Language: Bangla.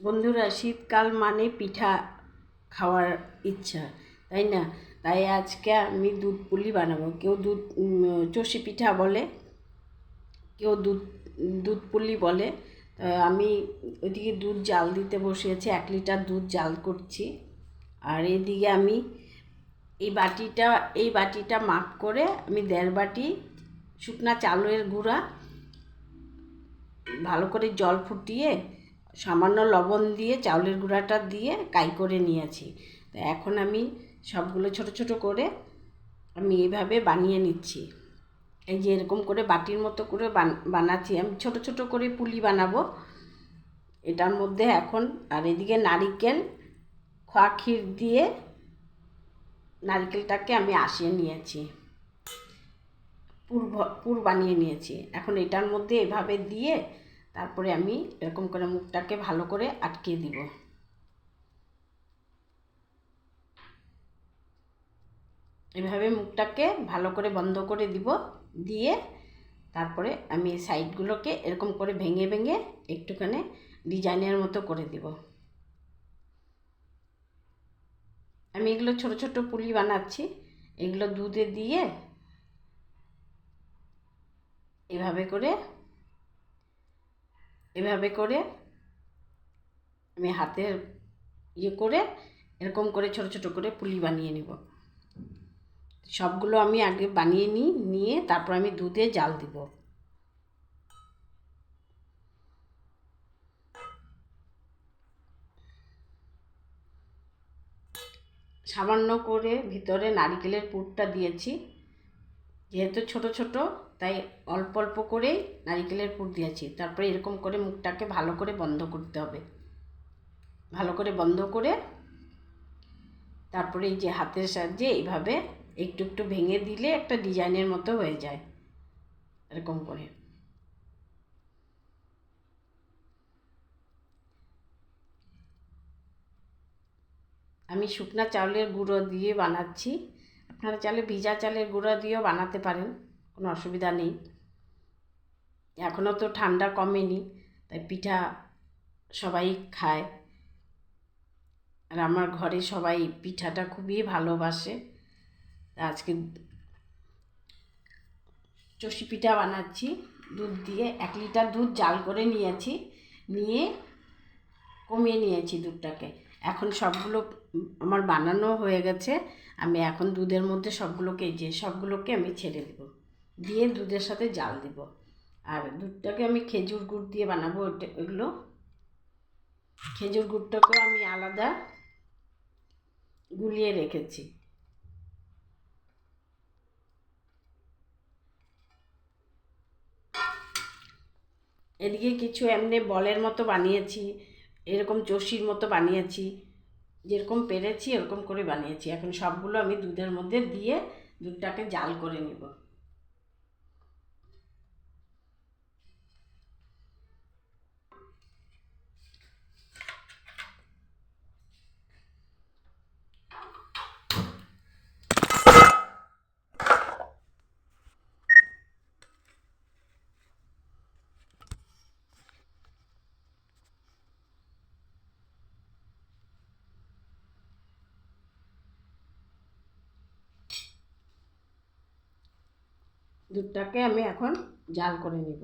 বন্ধুরা, শীতকাল মানে পিঠা খাওয়ার ইচ্ছা, তাই না? তাই আজকে আমি দুধ পুলি বানাবো। কেউ দুধ চষি পিঠা বলে, কেউ দুধ দুধ পুলি বলে। আমি ওইদিকে দুধ জাল দিতে বসিয়েছি এক লিটার দুধ জাল করছি। আর এদিকে আমি এই বাটিটা এই বাটিটা মাপ করে আমি দেড় বাটি শুকনা চালের গুঁড়া ভালো করে জল ফুটিয়ে সামান্য লবণ দিয়ে, চাউলের গুঁড়াটা দিয়ে কাই করে নিয়েছি। তো এখন আমি সবগুলো ছোট ছোট করে আমি এইভাবে বানিয়ে নিচ্ছি। এই যে এরকম করে বাটির মতো করে বান- বানাচ্ছি। আমি ছোট ছোট করে পুলি বানাবো। এটার মধ্যে এখন, আর এদিকে নারিকেল, খোয়া ক্ষীর দিয়ে নারিকেলটাকে আমি আসিয়ে নিয়েছি। পুর পুর বানিয়ে নিয়েছি। এখন এটার মধ্যে এভাবে দিয়ে তারপরে আমি এরকম করে মুখটাকে ভালো করে আটকে দিব। এভাবে মুখটাকে ভালো করে বন্ধ করে দিব, দিয়ে তারপরে আমি সাইডগুলোকে এরকম করে ভেঙে ভেঙে একটুখানি ডিজাইনের মতো করে দিব। আমি এগুলো ছোট ছোট পুলি বানাচ্ছি, এগুলো দুধে দিয়ে এভাবে করে এভাবে করে আমি হাতের ইয়ে করে এরকম করে ছোট ছোট করে পুলি বানিয়ে নেব। সবগুলো আমি আগে বানিয়ে নিই নিয়ে তারপর আমি দুধে জাল দিব। সামান্য করে ভিতরে নারিকেলের পুরটা দিয়েছি। যেহেতু ছোট ছোট, তাই অল্প অল্প করেই নারিকেলের পুর দিয়েছি। তারপরে এরকম করে মুখটাকে ভালো করে বন্ধ করতে হবে। ভালো করে বন্ধ করে তারপরে এই যে হাতের সাহায্যে এইভাবে একটু একটু ভেঙে দিলে একটা ডিজাইনের মতো হয়ে যায় এরকম করে। আমি শুকনা চাউলের গুঁড়ো দিয়ে বানাচ্ছি। আপনারা চাইলে ভিজা চালের গুঁড়া দিয়েও বানাতে পারেন, কোনো অসুবিধা নেই। এখনও তো ঠান্ডা কমেনি, তাই পিঠা সবাই খায়। আর আমার ঘরে সবাই পিঠাটা খুবই ভালোবাসে। আজকে চষি পিঠা বানাচ্ছি, দুধ দিয়ে এক লিটার দুধ জাল করে নিয়েছি, নিয়ে কমিয়ে নিয়েছি দুধটাকে। এখন সবগুলো আমার বানানো হয়ে গেছে, আমি এখন দুধের মধ্যে সবগুলোকে, যে সবগুলোকে আমি ছেড়ে দেব। দিয়ে দুধের সাথে জাল দেব। আর দুধটাকে আমি খেজুর গুড় দিয়ে বানাবো এগুলো। খেজুর গুড়টাকেও আমি আলাদা গুলিয়ে রেখেছি। এদিকে কিছু এমনি বলের মতো বানিয়েছি। এরকম চষির মতো বানিয়েছি, যেরকম পেরেছি এরকম করে বানিয়েছি। এখন সবগুলো আমি দুধের মধ্যে দিয়ে দুধটাকে জাল করে নেব। দুধটাকে আমি এখন জাল করে নেব।